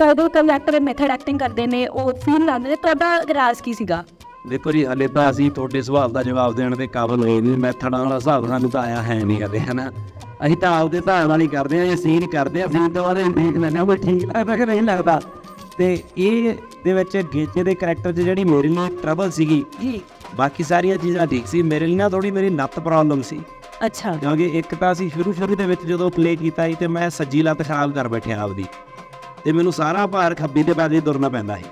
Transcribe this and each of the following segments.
ਕਦੋਂ ਕਦੋਂ actor method acting ਕਰਦੇ ਨੇ ਉਹ ਫੀਲ ਲਾਉਂਦੇ ਨੇ ਤੁਹਾਡਾ ਰਾਜ਼ ਕੀ ਸੀਗਾ? ਦੇਖੋ ਜੀ ਹਲੇ ਤਾਂ ਅਸੀਂ ਤੁਹਾਡੇ ਸਵਾਲ ਦਾ ਜਵਾਬ ਦੇਣ ਦੇ ਕਾਬਲ ਹੋਏ ਨਹੀਂ ਮੈਥਡਾਂ ਵਾਲਾ ਹਿਸਾਬ ਸਾਨੂੰ ਤਾਂ ਆਇਆ ਹੈ ਨਹੀਂ ਕਦੇ ਹਨਾ? ਅਸੀਂ ਤਾਂ ਆਪਦੇ ਹਿਸਾਬ ਨਾਲ ਹੀ ਕਰਦੇ ਆ ਇਹ ਸੀਨ ਕਰਦੇ ਆ ਤੋਂ ਬਾਅਦ ਇਹ ਦੇਖ ਲੈਂਦੇ ਆ ਵੀ ਠੀਕ ਲੱਗਦਾ ਕਿ ਨਹੀਂ ਲੱਗਦਾ? ਤੇ ਇਹ ਦੇ ਵਿੱਚ ਗੇਜੇ ਦੇ ਕਰੈਕਟਰ 'ਚ ਜਿਹੜੀ ਮੇਰੇ ਲਈ ਟਰਬਲ ਸੀਗੀ ਬਾਕੀ ਸਾਰੀਆਂ ਚੀਜ਼ਾਂ ਠੀਕ ਸੀ ਮੇਰੇ ਲਈ ਨਾ ਥੋੜੀ ਮੇਰੀ ਨੱਤ ਪ੍ਰੋਬਲਮ ਸੀ। ਅੱਛਾ। ਕਿਉਂਕਿ ਇੱਕ ਤਾਂ ਅਸੀਂ ਸ਼ੁਰੂ ਸ਼ੁਰੂ ਦੇ ਵਿੱਚ ਜਦੋਂ ਪਲੇ ਕੀਤਾ ਸੀ ਤੇ ਮੈਂ ਸੱਜੀ ਲੱਤ ਖਰਾਬ ਕਰ ਬੈਠਿਆ ਆਪਦੀ। ਤੇ ਮੈਨੂੰ ਸਾਰਾ ਭਾਰ ਖੱਬੀ ਦੇ 'ਤੇ ਤੁਰਨਾ ਪੈਂਦਾ ਸੀ।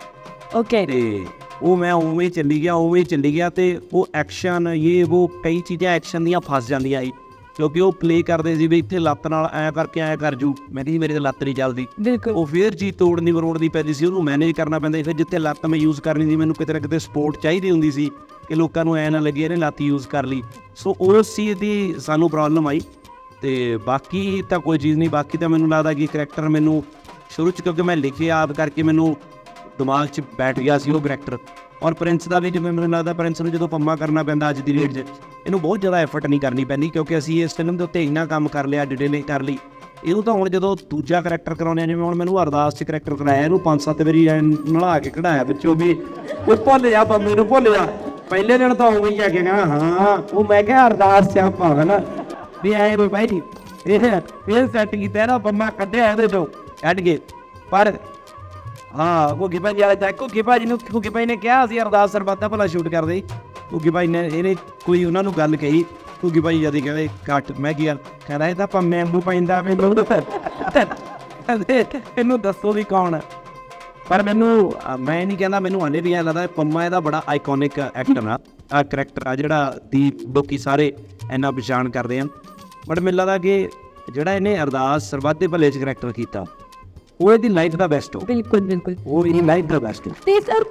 ਓਕੇ ਤੇ ਉਹ ਮੈਂ ਉਵੇਂ ਹੀ ਚੱਲੀ ਗਿਆ ਉਵੇਂ ਹੀ ਚੱਲੀ ਗਿਆ ਤੇ ਉਹ ਐਕਸ਼ਨ ਇਹ ਉਹ ਕਈ ਚੀਜ਼ਾਂ ਐਕਸ਼ਨ ਦੀਆਂ ਫਸ ਜਾਂਦੀਆਂ ਸੀ। ਕਿਉਂਕਿ ਉਹ ਪਲੇ ਕਰਦੇ ਸੀ ਵੀ ਇੱਥੇ ਲੱਤ ਨਾਲ ਐ ਕਰਕੇ ਐ ਕਰ ਜੂ ਮੈਂ ਕਿਹਾ ਮੇਰੇ ਤੇ ਲੱਤ ਨਹੀਂ ਚੱਲਦੀ। ਬਿਲਕੁਲ। ਉਹ ਫੇਰ ਜੀ ਤੋੜਨੀ ਮਰੋੜਨੀ ਪੈਂਦੀ ਸੀ ਉਹਨੂੰ ਮੈਨੇਜ ਕਰਨਾ ਪੈਂਦਾ ਸੀ। ਫਿਰ ਜਿੱਥੇ ਲੱਤ ਮੈਂ ਯੂਜ਼ ਕਰਨੀ ਸੀ ਮੈਨੂੰ ਕਿਤੇ ਨਾ ਕਿਤੇ ਸਪੋਰਟ ਚਾਹੀਦੀ ਹੁੰਦੀ ਸੀ ਕਿ ਲੋਕਾਂ ਨੂੰ ਐ ਨਾ ਲੱਗੇ ਇਹਨੇ ਲੱਤ ਯੂਜ਼ ਕਰ ਲਈ। ਸੋ ਉਸ ਚੀਜ਼ ਦੀ ਸਾਨੂੰ ਪ੍ਰੋਬਲਮ ਆਈ ਤੇ ਬਾਕੀ ਤਾਂ ਕੋਈ ਚੀਜ਼ ਨਹੀਂ ਬਾਕੀ ਤਾਂ ਮੈਨੂੰ ਲੱਗਦਾ ਕਿ ਕਰੈਕਟਰ ਮੈਨੂੰ ਸ਼ੁਰੂ ਚ ਕਿਉਂਕਿ ਮੈਂ ਲਿਖਿਆ ਆਪ ਕਰਕੇ ਮੈਨੂੰ ਦਿਮਾਗ 'ਚ ਬੈਠ ਗਿਆ ਸੀ ਉਹ ਕਰੈਕਟਰ ਔਰ ਪ੍ਰਿੰਸ ਦਾ ਵੀ ਜਿਵੇਂ ਮੈਨੂੰ ਲੱਗਦਾ ਪ੍ਰਿੰਸ ਨੂੰ ਜਦੋਂ ਪੰਮਾ ਕਰਨਾ ਪੈਂਦਾ ਅੱਜ ਦੀ ਡੇਟ 'ਚ, ਇਹਨੂੰ ਬਹੁਤ ਜ਼ਿਆਦਾ ਐਫਰਟ ਨਹੀਂ ਕਰਨੀ ਪੈਂਦੀ ਕਿਉਂਕਿ ਅਸੀਂ ਇਸ ਫਿਲਮ ਦੇ ਉੱਤੇ ਇੰਨਾ ਕੰਮ ਕਰ ਲਿਆ ਡਿਟੇਲਿੰਗ ਕਰ ਲਈ। ਇਹਨੂੰ ਤਾਂ ਹੁਣ ਜਦੋਂ ਦੂਜਾ ਕਰੈਕਟਰ ਕਰਾਉਂਦੇ ਆ, ਜਿਵੇਂ ਹੁਣ ਮੈਨੂੰ ਅਰਦਾਸ 'ਚ ਕਰੈਕਟਰ ਕਰਾਇਆ, ਇਹਨੂੰ ਪੰਜ ਸੱਤ ਵਾਰੀ ਨਲਾ ਕੇ ਕਢਾਇਆ ਵਿੱਚੋਂ ਵੀ, ਉਹ ਭੁੱਲ ਜਾ ਪੰਮੇ ਨੂੰ ਭੁੱਲ ਜਾ ਪਹਿਲੇ ਦਿਨ ਤਾਂ ਉਵੇਂ ਹੀ ਆ ਕੇ ਕਹਿੰਦਾ, ਹਾਂ, ਉਹ ਮੈਂ ਕਿਹਾ ਅਰਦਾਸ 'ਚ ਆਪਾਂ ਨਾ ਵੀ ਐ ਕੋਈ ਬਾਈ ਇਹ ਇਹ ਸੈੱਟ ਕੀਤਾ ਨਾ ਪੰਮਾ ਕੱਢਿਆ ਇਹਦੇ ਚੋਂ। ਕੱਢ ਕੇ ਪਰ ਹਾਂ ਘੁੱਗੀ ਭਾਈ ਵਾਲਾ ਤਾਂ ਘੁੱਗੀ ਭਾਜੀ ਨੂੰ ਘੁੱਗੀ ਭਾਈ ਨੇ ਕਿਹਾ ਅਸੀਂ ਅਰਦਾਸ ਸਰਬੱਤ ਦਾ ਭਲਾ ਸ਼ੂਟ ਕਰਦੇ ਘੁੱਗੀ ਭਾਈ ਨੇ ਇਹਨੇ ਕੋਈ ਉਹਨਾਂ ਨੂੰ ਗੱਲ ਕਹੀ। ਘੁੱਗੀ ਭਾਈ ਜਦੀ ਕਹਿੰਦੇ ਕੱਟ ਮੈਂ ਕੀ ਗੱਲ ਕਹਿੰਦਾ ਇਹ ਤਾਂ ਪੰਮੇ ਨੂੰ ਪੈਂਦਾ ਮੈਨੂੰ। ਇਹਨੂੰ ਦੱਸੋ ਵੀ ਕੌਣ ਹੈ ਪਰ ਮੈਨੂੰ ਅ, ਮੈਂ ਨਹੀਂ ਕਹਿੰਦਾ ਮੈਨੂੰ ਹਾਲੇ ਵੀ ਐਂ ਲੱਗਦਾ ਪੰਮਾ ਇਹਦਾ ਬੜਾ ਆਈਕੋਨਿਕ ਐਕਟਰ ਆ। ਆ ਕਰੈਕਟਰ ਆ ਜਿਹੜਾ ਦੀ ਲੋਕੀ ਸਾਰੇ ਇੰਨਾ ਪਛਾਣ ਕਰਦੇ ਹਨ ਬਟ ਮੈਨੂੰ ਲੱਗਦਾ ਕਿ ਜਿਹੜਾ ਇਹਨੇ ਅਰਦਾਸ ਸਰਬੱਤ ਦੇ ਭਲੇ ਚ ਕਰੈਕਟਰ ਕੀਤਾ ਉਹ ਇਹਦੀ ਲਾਈਫ ਦਾ ਬੈਸਟ ਹੋ। ਬਿਲਕੁਲ ਬਿਲਕੁਲ। ਉਹ ਇਹਦੀ ਲਾਈਫ ਦਾ ਬੈਸਟ ਹੈ ਤੇ ਸਰ